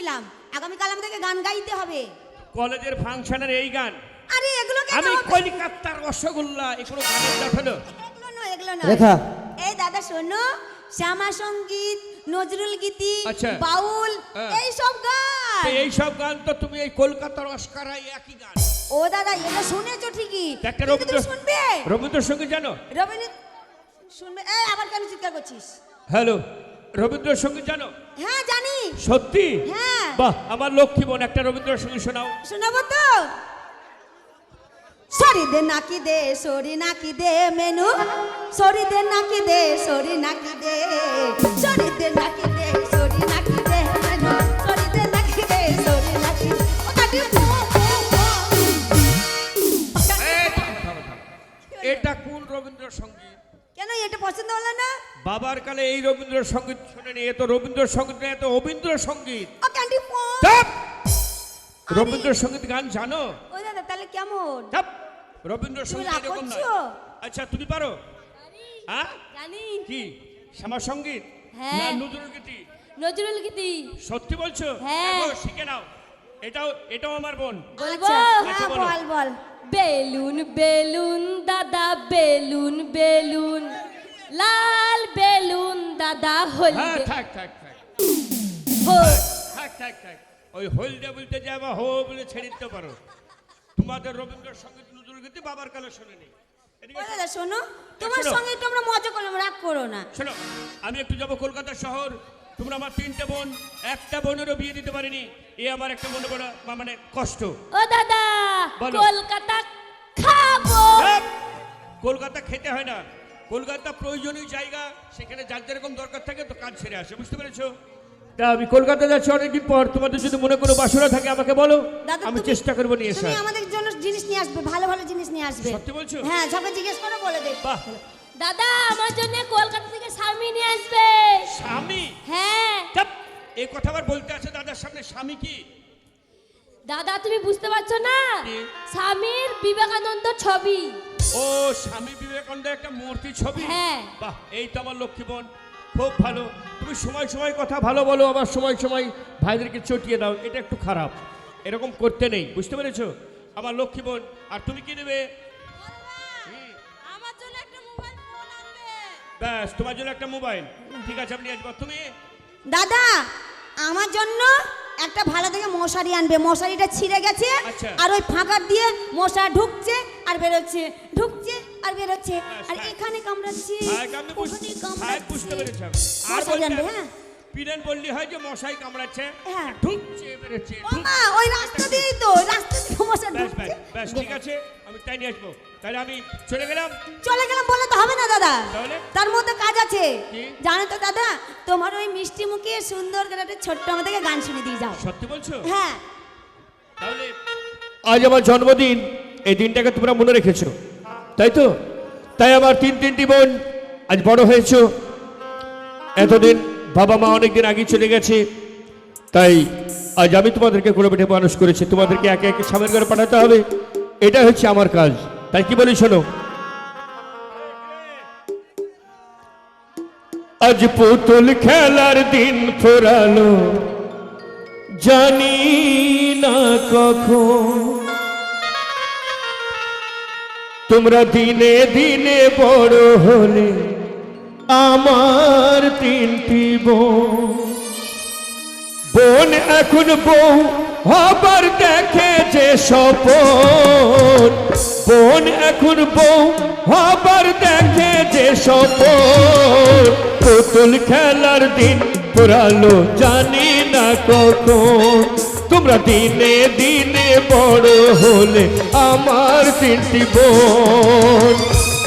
বলছিলাম আগামীকাল আমাদেরকে গান গাইতে হবে। কলেজের ফাংশনের এই গান। আরে এগুলো কেন আমি? কলিকাতার রসগোল্লা এগুলো গানের ডাক হলো এগুলো নয় এগুলো নয়। রেখা। এই দাদা শোনো শ্যামা সংগীত নজরুল গীতি আচ্ছা। বাউল হ্যাঁ। এই সব গান। এই সব গান তো তুমি এই কলকাতার অস্কারাই একই গান। ও দাদা এটা শুনেছো ঠিকই। একটা রবীন্দ্র শুনবে? রবীন্দ্রসঙ্গীত জানো? রবীন্দ্র শুনবে। এই আবার কেন চিৎকার করছিস? হ্যালো রবীন্দ্রসঙ্গীত জানো? হ্যাঁ জানি। সত্যি? হ্যাঁ। বাহ আমার লক্ষ্মী বোন একটা রবীন্দ্রসঙ্গীত শোনাও। শোনাবো তো? সরি দে নাকি দে সরি নাকি দে মেনু। সরি দে। নাকি দে সরি নাকি দে সরি দে নাকি দে সরি নাকি দে। মেনু সরি দে নাকি দে সরি নাকি। এটা কোন রবীন্দ্রসঙ্গীত কেন এটা পছন্দ হলো না? বাবার কালে এই রবীন্দ্রসঙ্গীত শুনেনি এ তো রবীন্দ্রসঙ্গীত না এত রবীন্দ্রসঙ্গীত ও ক্যান্ডি পো চাপ রবীন্দ্রসঙ্গীত গান জানো? ও দাদা তাহলে কেমন? চাপ রবীন্দ্রসঙ্গীত এরকম করছ? আচ্ছা তুমি পারো? হ্যাঁ? জানি। কি? শ্যামা সংগীত হ্যাঁ। না নজরুল গীতি? নজরুল গীতি। সত্যি বলছো? হ্যাঁ। শিখে নাও। এটাও এটাও আমার বোন। বলব আচ্ছা, আচ্ছা, হ্যাঁ বল বল। বেলুন বেলুন দাদা বেলুন বেলুন। হলদে থাক থাক থাক। হো- থাক থাক থাক। ওই হলদে বলতে যাবা হো বলে ছেড়ে দিতে পারো। তোমাদের রবীন্দ্রসঙ্গীত নজরুল গীতি বাবার কালে দাদা শোনো। তোমার শোনো। সঙ্গে একটু আমরা মজা করলাম রাগ করো না। শোনো আমি একটু যাব কলকাতা শহর। তোমরা আমার তিনটে বোন একটা বোনেরও বিয়ে দিতে পারিনি। এ আমার একটা মনে বড় মানে কষ্ট। ও দাদা কলকাতা খাব! কলকাতা খেতে হয় না। কলকাতা প্রয়োজনীয় জায়গা সেখানে যার যেরকম দরকার থাকে তো কাজ ছেড়ে আসে বুঝতে পেরেছ? তা আমি কলকাতা যাচ্ছি অনেকদিন পর তোমাদের যদি মনে কোনো বাসনা থাকে আমাকে বলো দাদা আমি চেষ্টা করব নিয়ে তুমি আসার। আমাদের জন্য জিনিস নিয়ে আসবে ভালো ভালো জিনিস নিয়ে আসবে। সত্যি বলছো? হ্যাঁ সবাই জিজ্ঞেস করো বলে দে বাহ। দাদা আমার জন্য কলকাতা থেকে স্বামী নিয়ে আসবে। স্বামী? হ্যাঁ। চাপ! এই কথা আবার বলতে আছে দাদার সামনে স্বামী কি? দাদা তুমি বুঝতে পারছ না? স্বামীর বিবেকানন্দ ছবি। ও স্বামী বিবেকানন্দ একটা মূর্তি ছবি। হ্যাঁ। বাহ এই তো আমার লক্ষ্মী বোন খুব ভালো। তুমি সময় সময় কথা ভালো বলো আবার সময় সময় ভাইদেরকে চটিয়ে দাও এটা একটু খারাপ। এরকম করতে নেই বুঝতে পেরেছ? আমার লক্ষ্মী বোন আর তুমি কি নেবে? ব্যাস তোমার জন্য একটা মোবাইল। ঠিক আছে আপনি আসব তুমি? দাদা আমার জন্য একটা ভালো থেকে মশারি আনবে। মশারিটা ছিঁড়ে গেছে আচ্ছা। আর ওই ফাঁকা দিয়ে মশা ঢুকছে আর বেরোচ্ছে ঢুকছে আর বেরোচ্ছে আর এখানে কামড়াচ্ছে থাক, ওখানে কামড়াচ্ছে। আর আনবে হ্যাঁ। পিরেন বললি হয় যে মশাই কামড়াচ্ছে হ্যাঁ। ঢুকছে বেরোচ্ছে। মা ওই রাস্তা দিয়েই তো ওই রাস্তা দিয়ে মশা ব্যাস ঢুকছে। ব্যাস ঠিক আছে আমি তাই নিয়ে আসব। তাহলে আমি চলে গেলাম। চলে গেলাম বলে তো হবে না দাদা। তাহলে? তার মধ্যে কাজ আছে। জানো তো দাদা তোমার ওই মিষ্টি মুখে সুন্দর করে একটা ছোট্ট আমাদেরকে গান শুনে দিয়ে যাও। সত্যি বলছো? হ্যাঁ। তাহলে আজ আমার জন্মদিন। এই দিনটাকে তোমরা মনে রেখেছো, তাই তো? তাই আমার তিন তিনটি বোন আজ বড় হয়েছো। এতদিন বাবা মা অনেকদিন আগে চলে গেছে, তাই আজ আমি তোমাদেরকে করে পেটে মানুষ করেছি। তোমাদেরকে একে একে স্বামীর ঘরে পাঠাতে হবে এটা হচ্ছে আমার কাজ। তাই কি বলি শোনো? আজ পুতুল খেলার দিন ফোরালো, জানি না কখন তোমরা দিনে দিনে বড় হলে আমার তিনটি বোন। এখন বউ হবার দেখে যে স্বপন। বোন এখন বউ হবার দেখে যে স্বপন। পুতুল খেলার দিন পুরালো জানি না কখন। তোমরা দিনে দিনে বড় হলে আমার তিনটি বোন।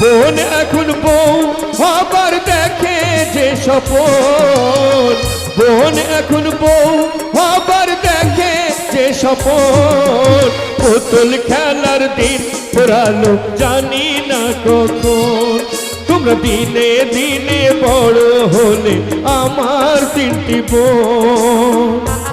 বোন এখন বউ হবার দেখে যে স্বপন। বোন এখন বউ হবার দেখে যে স্বপন। পুতুল খেলার দিন পুরালো জানি না কখন। তোমরা দিনে দিনে বড় হলে আমার তিনটি বোন।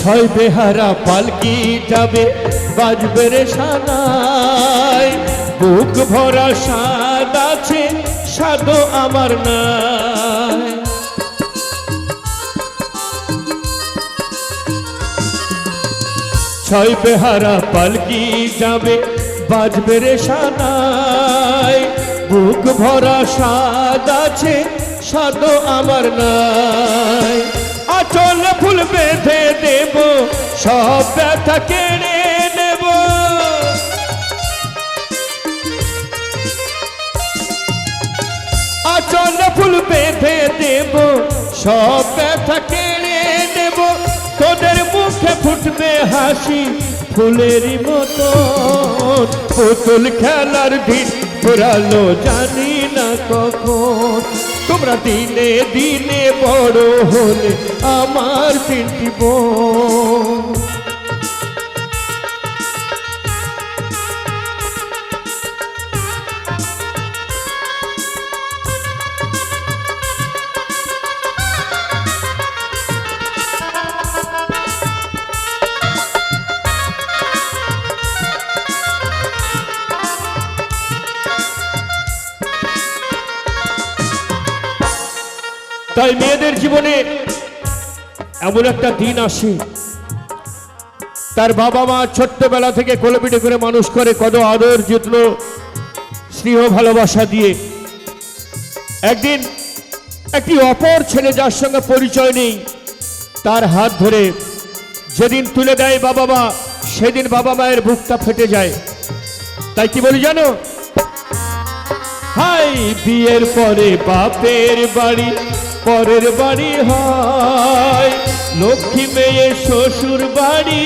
ছয় বেহারা পালকি যাবে, বাজবে রে সানায় বুক ভরা স্বাদ আছে স্বাদ আমার নাই। ছয় বেহারা পালকি যাবে, বাজবে রে সানায় বুক ভরা স্বাদ আছে স্বাদ আমার নাই। আচল ফুল বেঁধে দেব, সব ব্যথা কেড়ে নেব। আচল ফুল বেঁধে দেব, সব ব্যথা কেড়ে নেব। তোদের মুখে ফুটবে হাসি ফুলেরই মতো। পুতুল খেলার দিন ফুরালো জানি। না কখন? তোমরা দিনে দিনে বড় হলে আমার তিনটি বোন। তাই মেয়েদের জীবনে এমন একটা দিন আসে। তার বাবা মা ছোট্টবেলা থেকে কোলপিটে করে মানুষ করে, কত আদর যত্ন, স্নেহ, ভালোবাসা দিয়ে। একদিন একটি অপর ছেলে যার সঙ্গে পরিচয় নেই, তার হাত ধরে যেদিন তুলে দেয় বাবা মা, সেদিন বাবা মায়ের বুকটা ফেটে যায়। তাই কি বলি জানো? হাই, বিয়ের পরে বাপের বাড়ি, পরের বাড়ি হয় লক্ষ্মী মেয়ে শ্বশুর বাড়ি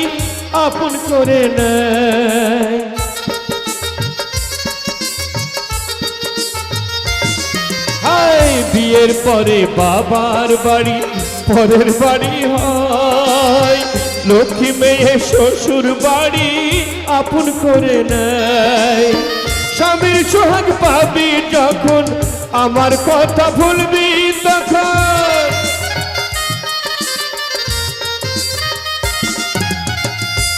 আপন করে নেয়। হাই, বিয়ের পরে বাবার বাড়ি, পরের বাড়ি হয় লক্ষ্মী মেয়ে শ্বশুর বাড়ি আপন করে নেয়। স্বামীর সোহাগ পাবি যখন আমার কথা ভুলবি তখন।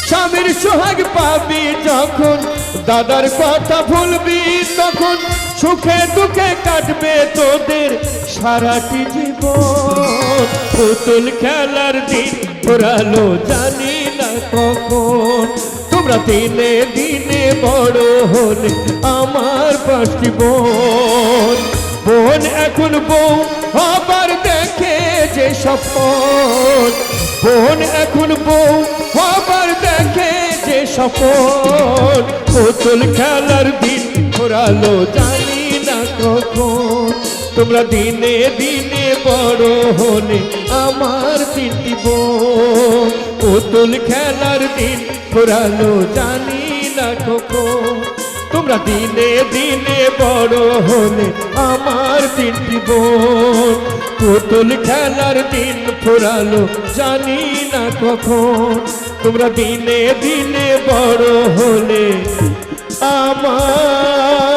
স্বামীর সোহাগ পাবি যখন দাদার কথা ভুলবি তখন। সুখে দুঃখে কাটবে তোদের সারাটি জীবন। পুতুল খেলার দিন ফুরালো জানি না কখন। তোমরা দিনে দিনে বড় হলে আমার পাঁচটি বোন। বোন এখন বউ, আবার দেখে যে সপন বোন এখন বউ, আবার দেখে যে সপন পুতুল খেলার দিন ঘোরালো, জানি না কখন। তোমরা দিনে দিনে বড় হলে আমার তিনটি বোন। পুতুল খেলার দিন ঘোরালো, জানি না কখন। তোমরা দিনে দিনে বড় হলে আমার তিনটি বোন। পুতুল খেলার দিন ফুরালো, জানি না কখন। তোমরা দিনে দিনে বড় হলে আমার